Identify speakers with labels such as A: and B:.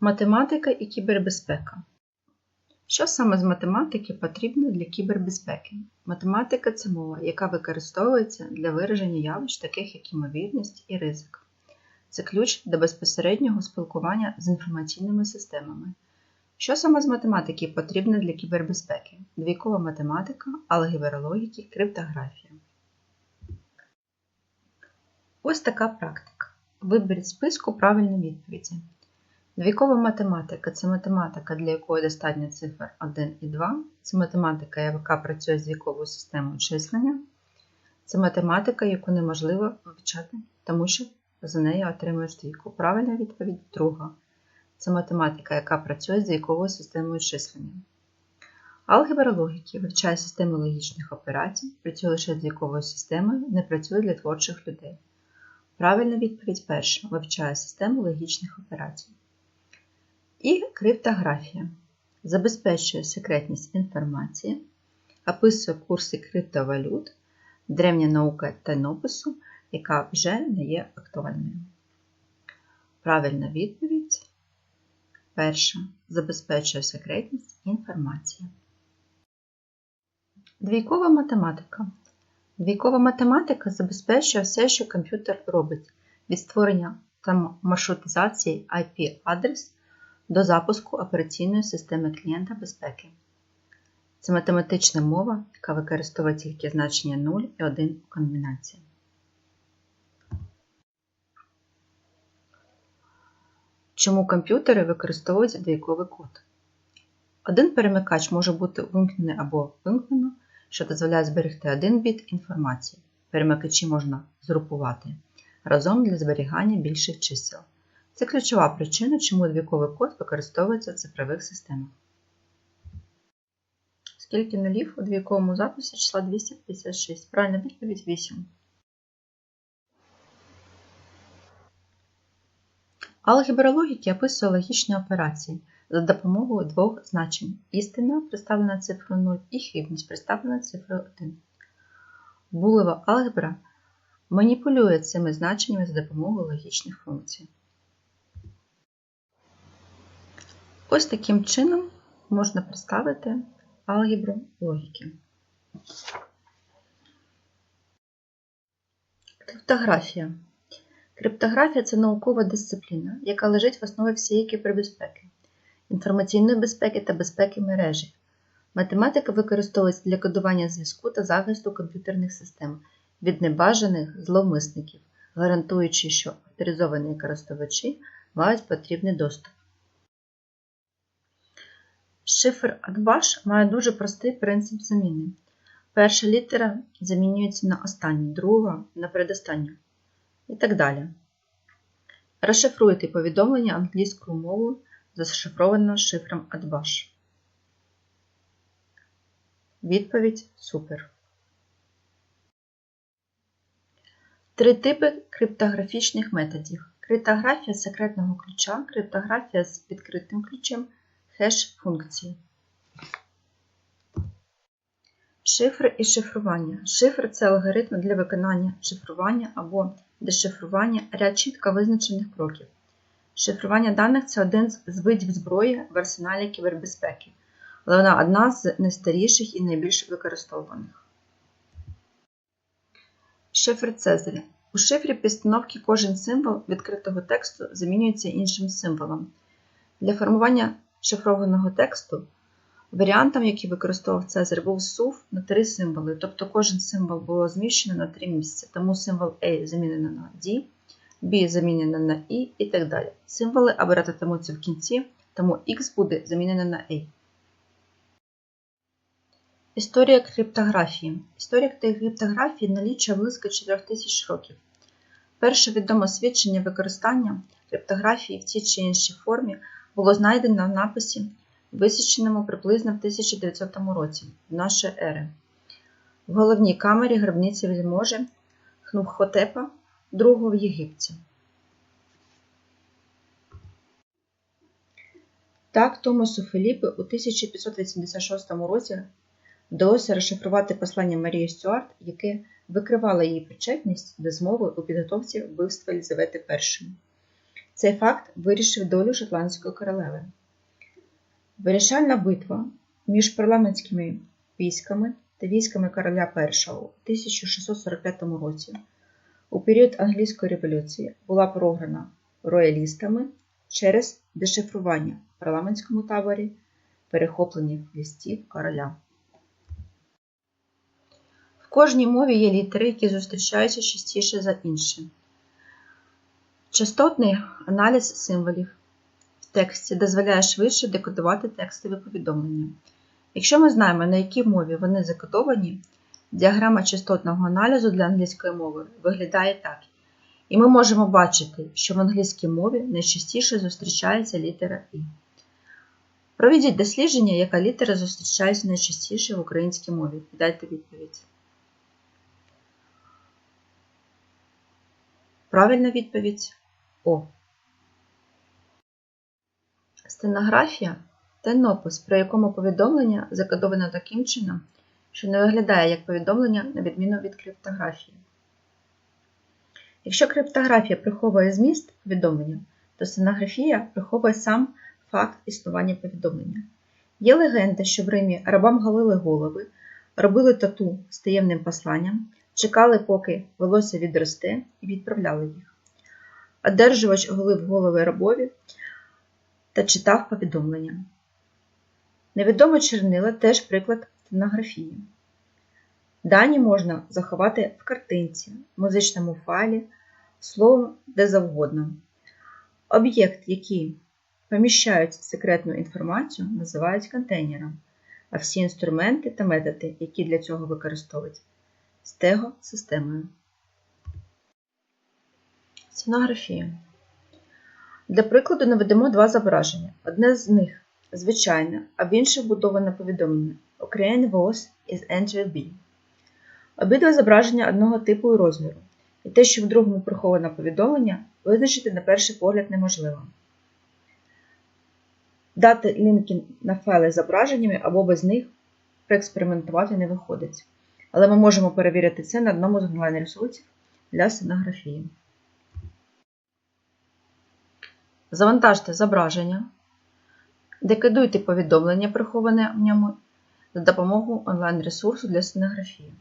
A: Математика і кібербезпека. Що саме з математики потрібно для кібербезпеки? Математика це мова, яка використовується для вираження явищ, таких як ймовірність і ризик. Це ключ до безпосереднього спілкування з інформаційними системами. Що саме з математики потрібно для кібербезпеки? Двійкова математика, алгебра логіки, криптографія. Ось така практика. Виберіть списку правильної відповіді. Двійкова математика це математика, для якої достатньо цифр 1 і 2. Це математика, яка працює з двійковою системою числення. Це математика, яку неможливо вивчати, тому що за неї отримуєш двійку. Правильна відповідь друга. Це математика, яка працює з двійковою системою числення. Алгебра логіки вивчає системи логічних операцій, працює лише з двійковою системою, не працює для творчих людей. Правильна відповідь перша вивчає систему логічних операцій. І криптографія забезпечує секретність інформації, описує курси криптовалют, древня наука тайнопису, яка вже не є актуальною. Правильна відповідь перша забезпечує секретність інформації. Двійкова математика. Двійкова математика забезпечує все, що комп'ютер робить від створення та маршрутизації IP-адрес до запуску операційної системи клієнта безпеки. Це математична мова, яка використовує тільки значення 0 і 1 у комбінації. Чому комп'ютери використовують двійковий код? Один перемикач може бути вимкнений або вимкнено, що дозволяє зберегти один біт інформації. Перемикачі можна згрупувати разом для зберігання більших чисел. Це ключова причина, чому двійковий код використовується в цифрових системах. Скільки нулів у двійковому записі числа 256? Правильна відповідь 8. Алгебра логіки описує логічні операції за допомогою двох значень. Істина представлена цифрою 0 і хибність представлена цифрою 1. Булева алгебра маніпулює цими значеннями за допомогою логічних функцій. Ось таким чином можна представити алгебру логіки. Криптографія. Криптографія це наукова дисципліна, яка лежить в основі всієї кібербезпеки, інформаційної безпеки та безпеки мережі. Математика використовується для кодування зв'язку та захисту комп'ютерних систем від небажаних зловмисників, гарантуючи, що авторизовані користувачі мають потрібний доступ. Шифр Адбаш має дуже простий принцип заміни. Перша літера замінюється на останню, друга на передостанню і так далі. Розшифруйте повідомлення англійською мовою, зашифровано шифром Адбаш. Відповідь Супер. Три типи криптографічних методів. Криптографія секретного ключа, криптографія з відкритим ключем, хеш функції. Шифр і шифрування. Шифр це алгоритм для виконання шифрування або дешифрування ряд чітко визначених кроків. Шифрування даних це один з видів зброї в арсеналі кібербезпеки, але вона одна з найстаріших і найбільш використовуваних. Шифр Цезаря. У шифрі підстановки кожен символ відкритого тексту замінюється іншим символом. Для формування шифрованого тексту варіантом, який використовував Цезар, був сув на три символи, тобто кожен символ було зміщено на три місця, тому символ A замінено на D, B замінено на I і так далі. Символи обиратимуться в кінці, тому X буде замінено на A. Історія криптографії. Історія криптографії налічує близько 4000 років. Перше відоме свідчення використання криптографії в тій чи іншій формі було знайдено в написі, висіченому приблизно в 1900 році в нашої ери. В головній камері гробниці вельможі Хнухотепа II в Єгипті. Так, Томасу Філіппе у 1586 році вдалося розшифрувати послання Марії Стюарт, яке викривало її причетність до змови у підготовці вбивства Єлизавети І. Цей факт вирішив долю шотландської королеви. Вирішальна битва між парламентськими військами та військами короля І у 1645 році у період англійської революції була програна роялістами через дешифрування в парламентському таборі перехоплених листів короля. В кожній мові є літери, які зустрічаються частіше за інші. Частотний аналіз символів в тексті дозволяє швидше декодувати текстові повідомлення. Якщо ми знаємо, на якій мові вони закодовані, діаграма частотного аналізу для англійської мови виглядає так. І ми можемо бачити, що в англійській мові найчастіше зустрічається літера І. Проведіть дослідження, яка літера зустрічається найчастіше в українській мові. Дайте відповідь. Правильна відповідь О. Стенографія тенопис, при якому повідомлення закодовано таким чином, що не виглядає як повідомлення на відміну від криптографії. Якщо криптографія приховує зміст повідомлення, то стенографія приховує сам факт існування повідомлення. Є легенда, що в Римі рабам галили голови, робили тату з таємним посланням, чекали, поки волосся відросте, і відправляли їх. Одержувач голив голови рабові та читав повідомлення. Невідоме чернила теж приклад стенографії. Дані можна заховати в картинці, музичному файлі, словом, де завгодно. Об'єкт, який поміщають секретну інформацію, називають контейнером, а всі інструменти та методи, які для цього використовують, стего-системою. Сценографія. Для прикладу наведемо два зображення. Одне з них звичайне, а в інше вбудоване повідомлення Ukraine was is entry B. Обидва зображення одного типу і розміру, і те, що в другому приховане повідомлення, визначити на перший погляд неможливо. Дати лінки на файли з зображеннями або без них проекспериментувати не виходить. Але ми можемо перевірити це на одному з онлайн-ресурсів для сценографії. Завантажте зображення, декодуйте повідомлення, приховане в ньому, за допомогою онлайн-ресурсу для сценографії.